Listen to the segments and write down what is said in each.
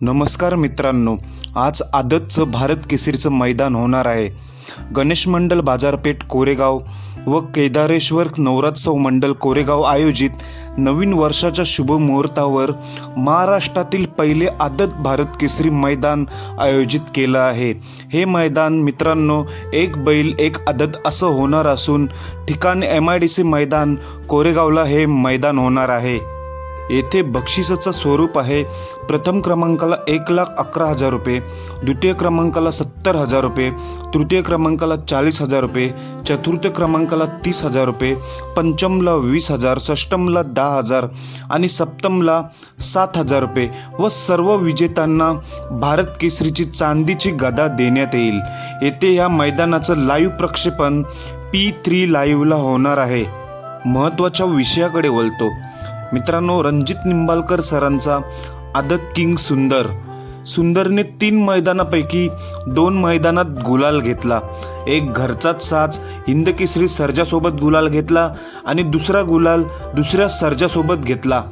नमस्कार मित्रांनो आज आदतचं भारत केसरीचं मैदान होणार आहे. गणेश मंडल बाजारपेठ कोरेगाव व केदारेश्वर नवरात्सव मंडल कोरेगाव आयोजित नवीन वर्षाच्या शुभ मुहूर्तावर महाराष्ट्रातील पहिले आदत भारत केसरी मैदान आयोजित केलं आहे. हे मैदान मित्रांनो एक बैल एक आदत असं होणार असून ठिकाण एम आय डी सी मैदान कोरेगावला हे मैदान होणार आहे. येथे बक्षिसाचं स्वरूप आहे. प्रथम क्रमांकाला एक लाख अकरा हजार रुपये द्वितीय क्रमांकाला सत्तर हजार रुपये तृतीय क्रमांकाला चाळीस हजार रुपये चतुर्थ क्रमांकाला तीस हजार रुपये पंचमला वीस हजार षष्टमला दहा हजार आणि सप्तमला सात हजार रुपये व सर्व विजेत्यांना भारत केसरीची चांदीची गदा देण्यात येईल. येथे या मैदानाचं लाईव्ह प्रक्षेपण पी थ्री लाईव्हला होणार आहे. महत्त्वाच्या विषयाकडे वळतो. मित्रांनो रणजित निंबाळकर सरांचा आदत किंग सुंदर. सुंदरने तीन मैदानापैकी दोन मैदानात गुलाल घेतला. एक घरचाच साज हिंदकेसरी सर्जासोबत गुलाल घेतला आणि दुसरा गुलाल दुसऱ्या सर्जासोबत घेतला.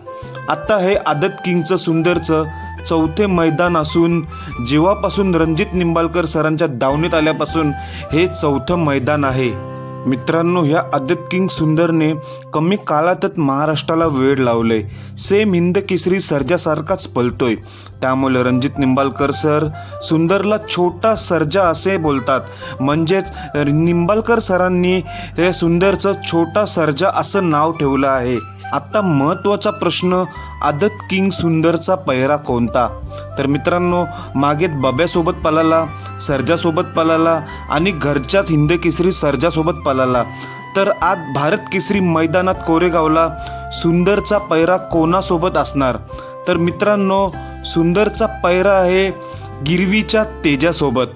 आत्ता हे आदत किंगचं सुंदरचं चौथे मैदान असून जेव्हापासून रणजित निंबाळकर सरांच्या दावणीत आल्यापासून हे चौथं मैदान आहे. मित्रांनो ह्या आदित किंग सुंदरने कमी काळातच महाराष्ट्राला वेळ लावलंय. सेम हिंद केसरी सर्जासारखाच पलतोय. त्यामुळे रणजित निंबाळकर सर सुंदरला छोटा सर्जा असे बोलतात. म्हणजेच निंबाळकर सरांनी हे सुंदरचं छोटा सर्जा असं नाव ठेवलं आहे. आत्ता महत्त्वाचा प्रश्न आदत किंग सुंदरचा पैरा कोणता? तर मित्रांनो मागे बब्यासोबत पलाला सर्जासोबत पलाला आणि घरच्याच हिंद केसरी सर्जासोबत पलाला. तर आज भारत केसरी मैदानात कोरेगावला सुंदरचा पैरा कोणासोबत असणार? तर मित्रांनो सुंदरचा पैरा आहे गिरवीच्या तेजासोबत.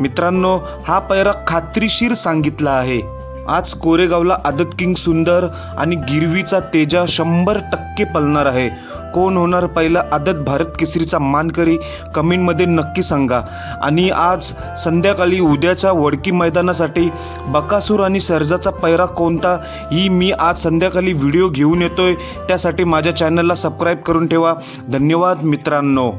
मित्रांनो हा पैरा खात्रीशीर सांगितला आहे. आज कोरेगावला आदत किंग सुंदर आणि गिरवीचा तेजा शंभर टक्के पलणार आहे. कोण होणार पहिला आदत भारत केसरीचा मानकरी? कमेंटमध्ये नक्की सांगा. आणि आज संध्याकाळी उद्याच्या वडकी मैदानासाठी बकासूर आणि सर्जाचा पैरा कोणता? ही मी आज संध्याकाळी व्हिडिओ घेऊन येतोय. त्यासाठी माझ्या चॅनलला सबस्क्राईब करून ठेवा. धन्यवाद मित्रांनो.